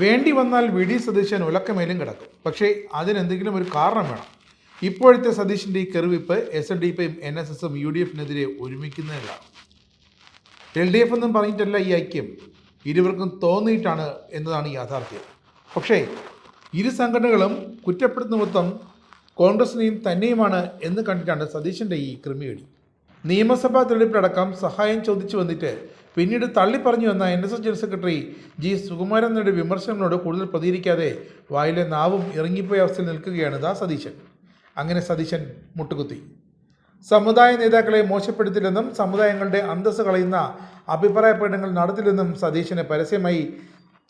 വേണ്ടി വന്നാൽ V D Satheesan ഉലക്കമേലും കിടക്കും. പക്ഷേ അതിനെന്തെങ്കിലും ഒരു കാരണം വേണം. ഇപ്പോഴത്തെ സതീശിന്റെ ഈ കെറിവിപ്പ് എസ് എൻ ഡി പിയും എൻ എസ് എസും യു ഡി എഫിനെതിരെ ഒരുമിക്കുന്നതിലാണ് എൽ ഡി എഫ് എന്നും പറഞ്ഞിട്ടല്ല ഈ ഐക്യം. ഇരുവർക്കും തോന്നിയിട്ടാണ് എന്നതാണ് യാഥാർത്ഥ്യം. പക്ഷേ ഇരു സംഘടനകളും കുറ്റപ്പെടുത്തുന്ന മൊത്തം കോൺഗ്രസിനെയും തന്നെയുമാണ് എന്ന് കണ്ടിട്ടാണ് സതീശന്റെ ഈ ക്രിമിയടി നിയമസഭാ തെരഞ്ഞെടുപ്പിലടക്കം സഹായം ചോദിച്ചു വന്നിട്ട് പിന്നീട് തള്ളിപ്പറഞ്ഞു വന്ന N S S general secretary G Sukumaran നേടിയ വിമർശനങ്ങളോട് കൂടുതൽ പ്രതികരിക്കാതെ വായിലെ നാവും ഇറങ്ങിപ്പോയ അവസ്ഥയിൽ നിൽക്കുകയാണ് ദാ സതീശൻ. അങ്ങനെ സതീശൻ മുട്ടുകുത്തി. സമുദായ നേതാക്കളെ മോശപ്പെടുത്തില്ലെന്നും സമുദായങ്ങളുടെ അന്തസ്സ് കളയുന്ന അഭിപ്രായ പ്രകടനങ്ങൾ നടത്തില്ലെന്നും സതീശനെ പരസ്യമായി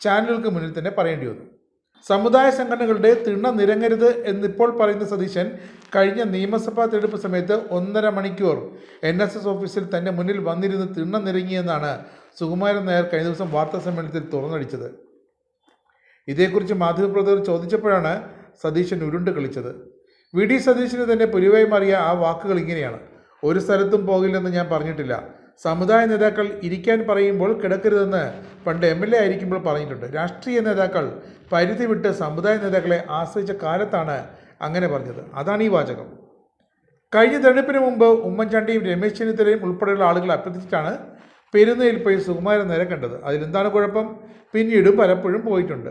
ചാനലുകൾക്ക് മുന്നിൽ തന്നെ പറയേണ്ടി വന്നു. സമുദായ സംഘടനകളുടെ തിണ്ണ നിരങ്ങരുത് എന്നിപ്പോൾ പറയുന്ന സതീശൻ കഴിഞ്ഞ നിയമസഭാ തെരഞ്ഞെടുപ്പ് സമയത്ത് ഒന്നര മണിക്കൂർ എൻ എസ് എസ് ഓഫീസിൽ തന്റെ മുന്നിൽ വന്നിരുന്ന് തിണ്ണ നിരങ്ങിയെന്നാണ് സുകുമാരൻ നായർ കഴിഞ്ഞ ദിവസം വാർത്താ സമ്മേളനത്തിൽ തുറന്നടിച്ചത്. ഇതേക്കുറിച്ച് മാധ്യമപ്രവർത്തകർ ചോദിച്ചപ്പോഴാണ് സതീശൻ ഉരുണ്ട് കളിച്ചത്. വി. ഡി. സതീശന് തന്നെ പുലിവായി മാറിയ ആ വാക്കുകൾ ഇങ്ങനെയാണ് ഒരു സ്ഥലത്തും പോകില്ലെന്ന് ഞാൻ പറഞ്ഞിട്ടില്ല. സമുദായ നേതാക്കൾ ഇരിക്കാൻ പറയുമ്പോൾ കിടക്കരുതെന്ന് പണ്ട് എം എൽ എ ആയിരിക്കുമ്പോൾ പറഞ്ഞിട്ടുണ്ട്. രാഷ്ട്രീയ നേതാക്കൾ പരിധി വിട്ട് സമുദായ നേതാക്കളെ ആശ്രയിച്ച കാലത്താണ് അങ്ങനെ പറഞ്ഞത്. അതാണ് ഈ വാചകം. കഴിഞ്ഞ തെരഞ്ഞെടുപ്പിന് മുമ്പ് ഉമ്മൻചാണ്ടിയും രമേശ് ചെന്നിത്തലയും ഉൾപ്പെടെയുള്ള ആളുകൾ അഭ്യർത്ഥിച്ചിട്ടാണ് പെരുന്നയിൽ പോയി സുകുമാരൻ നേരെ കണ്ടത്. അതിലെന്താണ് കുഴപ്പം? പിന്നീടും പലപ്പോഴും പോയിട്ടുണ്ട്.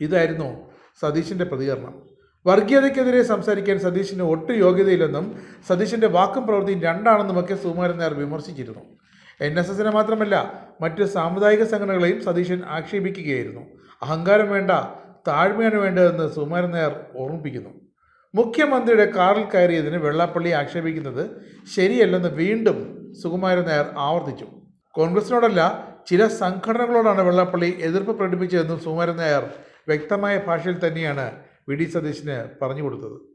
ഇതായിരുന്നു സതീശിന്റെ പ്രതികരണം. വർഗീയതയ്ക്കെതിരെ സംസാരിക്കാൻ സതീശിന് ഒട്ടും യോഗ്യതയില്ലെന്നും സതീശിന്റെ വാക്കും പ്രവൃത്തിയും രണ്ടാണെന്നുമൊക്കെ സുകുമാരൻ നായർ വിമർശിച്ചിരുന്നു. എൻ എസ് എസിനെ മാത്രമല്ല മറ്റ് സാമുദായിക സംഘടനകളെയും സതീശൻ ആക്ഷേപിക്കുകയായിരുന്നു. അഹങ്കാരം വേണ്ട താഴ്മയാണ് വേണ്ടതെന്ന് സുകുമാരൻ നായർ ഓർമ്മിപ്പിക്കുന്നു. മുഖ്യമന്ത്രിയുടെ കാറിൽ കയറിയതിന് വെള്ളാപ്പള്ളി ആക്ഷേപിക്കുന്നത് ശരിയല്ലെന്ന് വീണ്ടും സുകുമാരൻ നായർ ആവർത്തിച്ചു. കോൺഗ്രസിനോടല്ല ചില സംഘടനകളോടാണ് വെള്ളാപ്പള്ളി എതിർപ്പ് പ്രകടിപ്പിച്ചതെന്നും സുകുമാരൻ നായർ വ്യക്തമായ ഭാഷയിൽ തന്നെയാണ് വി ഡി സതീശന് പറഞ്ഞു കൊടുത്തത്.